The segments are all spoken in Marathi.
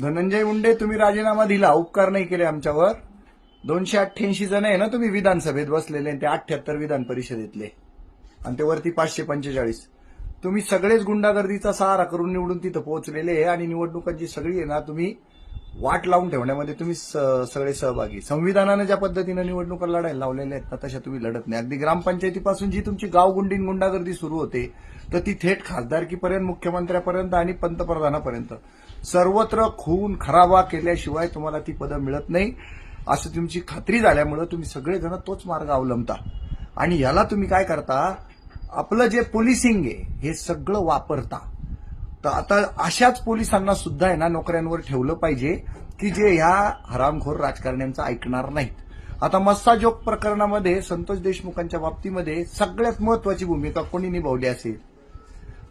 धनंजय मुंडे तुम्ही राजीनामा दिला उपकार नाही केले आमच्यावर. दोनशे अठ्ठ्याऐंशी जण आहे ना तुम्ही विधानसभेत बसलेले आणि ते अठ्ठ्याहत्तर विधान परिषदेतले. आणि ते वरती पाचशे पंचेचाळीस. तुम्ही सगळेच गुंडागर्दीचा सहारा करून निवडून तिथं पोहोचलेले आहे आणि निवडणुकांची सगळी आहे ना तुम्ही वाट लावून ठेवण्यामध्ये तुम्ही स- सगळे सहभागी. संविधानानं ज्या पद्धतीनं निवडणुका लढायला लावलेल्या आहेत ना तशा तुम्ही लढत नाही. अगदी ग्रामपंचायतीपासून जी तुमची गावगुंडीन गुंडागर्दी सुरू होते तर ती थेट खासदारकीपर्यंत मुख्यमंत्र्यापर्यंत आणि पंतप्रधानापर्यंत. सर्वत्र खून खराबा केल्याशिवाय तुम्हाला ती पदं मिळत नाही. असं तुमची खात्री झाल्यामुळं तुम्ही सगळेजण तोच मार्ग अवलंबता. आणि याला तुम्ही काय करता? आपलं जे पोलिसिंग आहे हे सगळं वापरता. तर आता अशाच पोलिसांना सुद्धा आहे ना नोकऱ्यांवर ठेवलं पाहिजे की जे ह्या हरामखोर राजकारण्यांचं ऐकणार नाहीत. आता मस्साजोग प्रकरणामध्ये संतोष देशमुखांच्या बाबतीमध्ये सगळ्यात महत्वाची भूमिका कोणी निभावली असेल?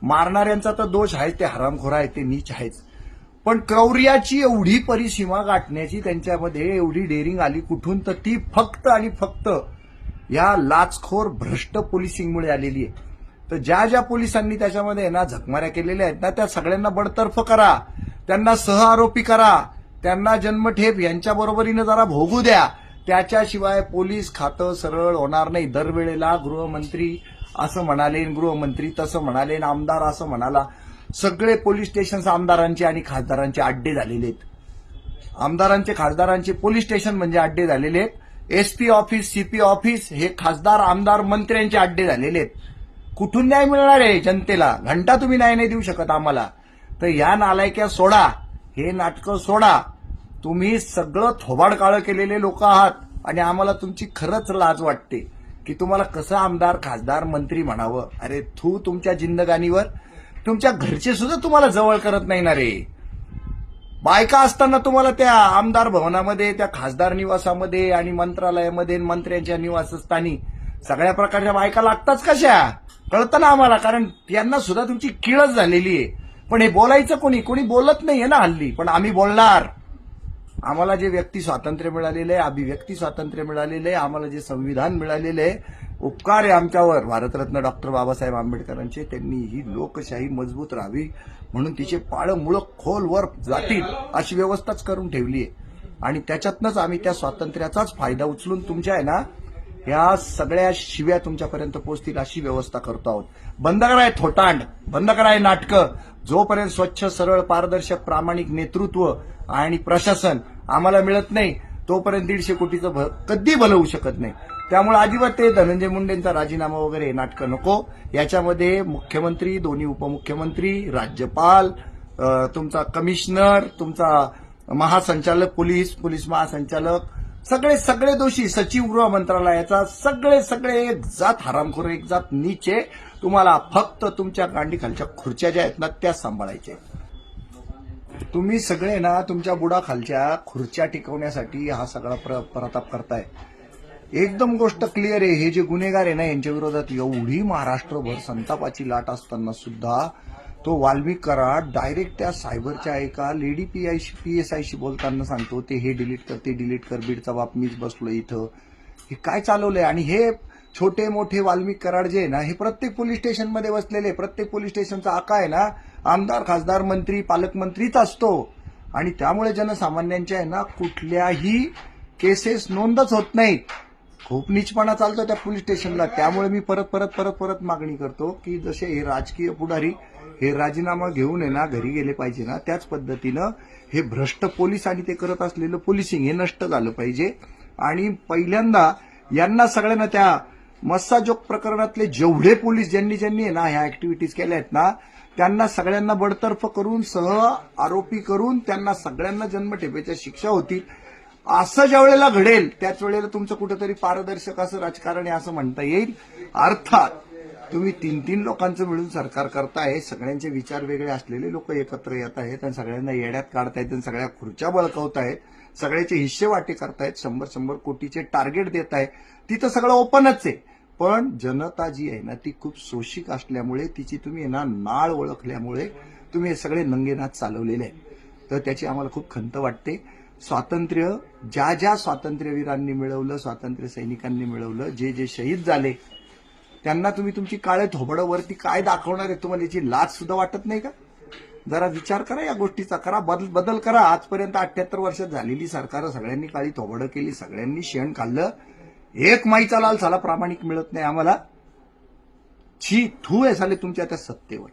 मारणाऱ्यांचा तर दोष आहे ते हरामखोर आहे ते नीच आहेच पण क्रौर्याची एवढी परिसीमा गाठण्याची त्यांच्यामध्ये एवढी डेअरिंग आली कुठून तर ती फक्त आणि फक्त या लाचखोर भ्रष्ट पोलिसिंगमुळे आलेली आहे. तर ज्या ज्या पोलिसांनी त्याच्यामध्ये ना झकमाऱ्या केलेल्या आहेत ना त्या सगळ्यांना बडतर्फ करा. त्यांना सहआरोपी करा. त्यांना जन्मठेप यांच्या बरोबरीनं जरा भोगू द्या. त्याच्याशिवाय पोलीस खातं सरळ होणार नाही. दरवेळेला गृहमंत्री असं म्हणाले गृहमंत्री तसं म्हणाले आमदार असं म्हणाला. सगळे पोलीस स्टेशन आमदारांचे आणि खासदारांचे अड्डे झालेले आहेत. आमदारांचे खासदारांचे पोलीस स्टेशन म्हणजे अड्डे झालेले आहेत. एसपी ऑफिस सीपी ऑफिस हे खासदार आमदार मंत्र्यांचे अड्डे झालेले आहेत. कुठून न्याय मिळणार आहे जनतेला? घंटा तुम्ही न्याय नाही देऊ शकत आम्हाला. तर या नालायक्या सोडा. हे नाटकं सोडा. तुम्ही सगळं थोबाड काळं केलेले लोक आहात आणि आम्हाला तुमची खरंच लाज वाटते की तुम्हाला कसं आमदार खासदार मंत्री म्हणावं. अरे थू तुमच्या जिंदगानीवर. तुमच्या घरचे सुद्धा तुम्हाला जवळ करत नाही ना रे. बायका असताना तुम्हाला त्या आमदार भवनामध्ये त्या खासदार निवासामध्ये आणि मंत्रालयामध्ये मंत्र्यांच्या निवासस्थानी सगळ्या प्रकारच्या बायका लागतात कशा? कळतं ना आम्हाला कारण यांना सुद्धा तुमची किळच झालेली आहे. पण हे बोलायचं कोणी? कोणी बोलत नाही आहे ना हल्ली. पण आम्ही बोलणार. आम्हाला जे व्यक्ती स्वातंत्र्य मिळालेलं आहे अभिव्यक्ती स्वातंत्र्य मिळालेलं आहे आम्हाला जे संविधान मिळालेलं आहे उपकार आहे आमच्यावर. भारतरत्न डॉक्टर बाबासाहेब आंबेडकरांचे त्यांनी ही लोकशाही मजबूत राहावी म्हणून तिचे पाळं मुळं खोलवर जातील अशी व्यवस्थाच करून ठेवली आहे. आणि त्याच्यातनंच आम्ही त्या स्वातंत्र्याचाच फायदा उचलून तुमच्या आहे ना ह्या सगळ्या शिव्या तुमच्यापर्यंत पोहोचतील अशी व्यवस्था करतो आहोत. बंद कराय थोटांड बंद कराय नाटकं. जोपर्यंत स्वच्छ सरळ पारदर्शक प्रामाणिक नेतृत्व आणि प्रशासन आम्हाला मिळत नाही तोपर्यंत दीडशे कोटीचं भ- कधी भलवू होऊ शकत नाही. त्यामुळे अजिबात ते धनंजय मुंडेंचा राजीनामा वगैरे हे नाटकं नको. याच्यामध्ये मुख्यमंत्री दोन्ही उपमुख्यमंत्री राज्यपाल तुमचा कमिशनर तुमचा महासंचालक पोलीस पोलीस महासंचालक सगळे सगळे दोषी सचिव गृह मंत्रालयाचा सगळे सगळे एक जात हरामखोर एक जात नीचे तुम्हाला फक्त तुमच्या गांडीखालच्या खुर्च्या ज्या आहेत ना त्या सांभाळायच्या तुम्ही सगळे ना तुमच्या बुडाखालच्या खुर्च्या टिकवण्यासाठी हा सगळा प्र- प्रताप करताय. एकदम गोष्ट क्लिअर आहे. हे जे गुन्हेगार आहे ना यांच्या विरोधात एवढी महाराष्ट्रभर संतापाची लाट असताना सुद्धा तो वाल्मिक कराड डायरेक्ट त्या सायबरच्या एका lady P I P S आयशी बोलताना सांगतो ते हे डिलीट कर ते डिलीट कर बीडचा बाप मीच बसलो इथं. हे काय चालवलंय? आणि हे छोटे मोठे वाल्मिक कराड जे आहे ना हे प्रत्येक पोलीस स्टेशनमध्ये बसलेले प्रत्येक पोलीस स्टेशनचा आका आहे ना आमदार खासदार मंत्री पालकमंत्रीच असतो. आणि त्यामुळे जनसामान्यांच्या आहे ना कुठल्याही केसेस नोंदच होत नाहीत. खूप नीचपणा चालतो त्या पोलीस स्टेशनला. त्यामुळे मी परत परत परत परत मागणी करतो की जसे हे राजकीय पुढारी हे राजीनामा घेऊन आहे ना घरी गेले पाहिजे ना त्याच पद्धतीनं हे भ्रष्ट पोलीस आणि ते करत असलेलं पोलिसिंग हे नष्ट झालं पाहिजे. आणि पहिल्यांदा यांना सगळ्यांना त्या मस्साजोग प्रकरणातले जेवढे पोलीस ज्यांनी ज्यांनी आहे ना ह्या ऍक्टिव्हिटीज केल्या आहेत ना त्यांना सगळ्यांना बडतर्फ करून सह आरोपी करून त्यांना सगळ्यांना जन्मठेपेच्या शिक्षा होतील. असं ज्या वेळेला घडेल त्याच वेळेला तुमचं कुठेतरी पारदर्शक असं राजकारण आहे असं म्हणता येईल. अर्थात तुम्ही तीन तीन लोकांचं मिळून सरकार करताय सगळ्यांचे विचार वेगळे असलेले लोक एकत्र येत आहेत आणि सगळ्यांना येड्यात काढतायत आणि सगळ्या खुर्च्या बळकवतायत. सगळ्याचे हिस्से वाटे करतायत शंभर शंभर कोटीचे टार्गेट देत आहे तिथं सगळं ओपनच आहे. पण जनता जी आहे ना ती खूप शोषिक असल्यामुळे तिची तुम्ही आहे ना नाळ ओळखल्यामुळे तुम्ही हे सगळे नंगेनाथ चालवलेले आहेत. तर त्याची आम्हाला खूप खंत वाटते. स्वातंत्र्य ज्या ज्या स्वातंत्र्यवीरांनी मिळवलं स्वातंत्र्य सैनिकांनी मिळवलं जे जे शहीद झाले त्यांना तुम्ही तुमची काळे थोबडं वरती काय दाखवणार आहे तुम्हाला याची लाज सुद्धा वाटत नाही का? जरा विचार करा या गोष्टीचा करा बदल बदल करा. आजपर्यंत अठ्याहत्तर वर्षात झालेली सरकार सगळ्यांनी काळी थोबडं केली सगळ्यांनी शेण खाल्लं. एक माईचा लाल साला प्रामाणिक मिळत नाही आम्हाला. छी थू आहे साले तुमच्या त्या सत्तेवर.